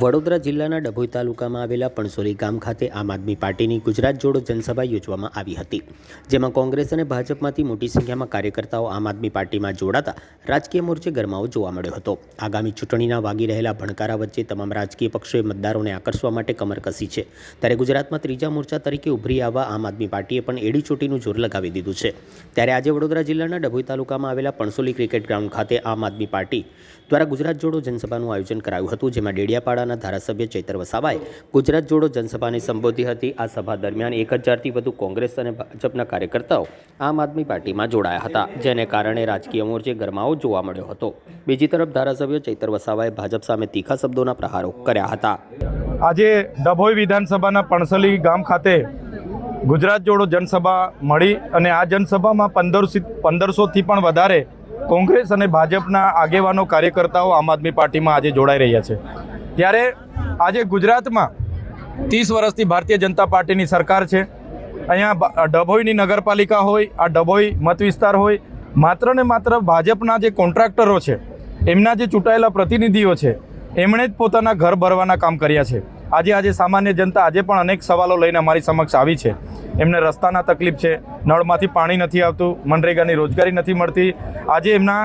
વડોદરા જિલ્લાના ડભોઈ તાલુકામાં આવેલા પણસોલી ગામ ખાતે આમ આદમી પાર્ટીની ગુજરાત જોડો જનસભા યોજવામાં આવી હતી, જેમાં કોંગ્રેસ અને ભાજપમાંથી મોટી સંખ્યામાં કાર્યકર્તાઓ આમ આદમી પાર્ટીમાં જોડાતા રાજકીય મોરચે ગરમાવો જોવા મળ્યો હતો. આગામી ચૂંટણીના વાગી રહેલા ભણકારા વચ્ચે તમામ રાજકીય પક્ષોએ મતદારોને આકર્ષવા માટે કમર કસી છે. ત્યારે ગુજરાતમાં ત્રીજા મોરચા તરીકે ઉભરી આવવા આમ આદમી પાર્ટીએ પણ એડી ચોટીનું જોર લગાવી દીધું છે. ત્યારે આજે વડોદરા જિલ્લાના ડભોઈ તાલુકામાં આવેલા પણસોલી ક્રિકેટ ગ્રાઉન્ડ ખાતે આમ આદમી પાર્ટી દ્વારા ગુજરાત જોડો જનસભાનું આયોજન કરાયું હતું, જેમાં ડેડિયાપાડાના ધારાસભ્ય ચૈતર વસાવાએ ગુજરાત જોડો જનસભાને સંબોધી હતી. આ સભા દરમિયાન એક હજારથી વધુ કોંગ્રેસ અને ભાજપના કાર્યકર્તાઓ આમ આદમી પાર્ટીમાં જોડાયા હતા, જેને કારણે રાજકીય મોરચે ગરમાવો જોવા મળ્યો હતો. બીજી તરફ ધારાસભ્ય ચૈતર વસાવાએ ભાજપ સામે તીખા શબ્દોના પ્રહારો કર્યા હતા. આજે ડભોઈ વિધાનસભાના પણસલી ગામ ખાતે ગુજરાત જોડો જનસભા મળી અને આ જનસભામાં પંદરસો પંદરસોથી પણ વધારે કોંગ્રેસ અને ભાજપના આગેવાનો કાર્યકર્તાઓ આમ આદમી પાર્ટીમાં આજે જોડાઈ રહ્યા છે. ત્યારે આજે ગુજરાતમાં ત્રીસ વર્ષથી ભારતીય જનતા પાર્ટીની સરકાર છે. અહીંયા ડભોઈની નગરપાલિકા હોય, આ ડભોઈ મત વિસ્તાર હોય, માત્ર ને માત્ર ભાજપના જે કોન્ટ્રાક્ટરો છે, એમના જે ચૂંટાયેલા પ્રતિનિધિઓ છે, એમણે જ પોતાના ઘર ભરવાના કામ કર્યા છે. આજે આજે સામાન્ય જનતા આજે પણ અનેક સવાલો લઈને અમારી સમક્ષ આવી છે. એમને રસ્તાના તકલીફ છે, નળમાંથી પાણી નથી આવતું, મનરેગાની રોજગારી નથી મળતી. આજે એમના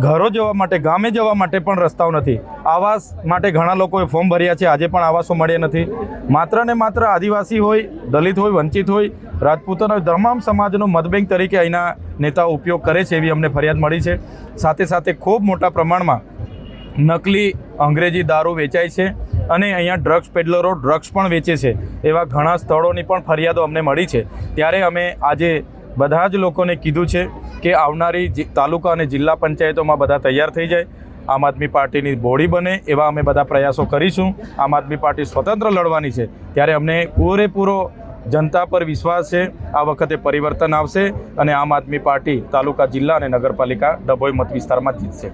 ઘરો જવા માટે, ગામે જવા માટે પણ રસ્તાઓ નથી. આવાસ માટે ઘણા લોકોએ ફોર્મ ભર્યા છે, આજે પણ આવાસો મળ્યા નથી. માત્ર ને માત્ર આદિવાસી હોય, દલિત હોય, વંચિત હોય, રાજપૂતોના તમામ સમાજનો મતબેંક તરીકે અહીંના નેતાઓ ઉપયોગ કરે છે એવી અમને ફરિયાદ મળી છે. સાથે સાથે ખૂબ મોટા પ્રમાણમાં નકલી અંગ્રેજી દારૂ વેચાય છે અને અહીંયા ડ્રગ્સ પેડલરો ડ્રગ્સ પણ વેચે છે. એવા ઘણા સ્થળોની પણ ફરિયાદો અમને મળી છે. ત્યારે અમે આજે બધા જ લોકોને કીધું છે કે આવનારી તાલુકા અને જિલ્લા પંચાયતોમાં બધા તૈયાર થઈ જાય, આમ આદમી પાર્ટીની બોડી બને એવા અમે બધા પ્રયાસો કરીશું. આમ આદમી પાર્ટી સ્વતંત્ર લડવાની છે. ત્યારે અમને પૂરેપૂરો જનતા પર વિશ્વાસ છે. આ વખતે પરિવર્તન આવશે અને આમ આદમી પાર્ટી તાલુકા, જિલ્લા અને નગરપાલિકા ડભોઈ મત વિસ્તારમાં જીતશે.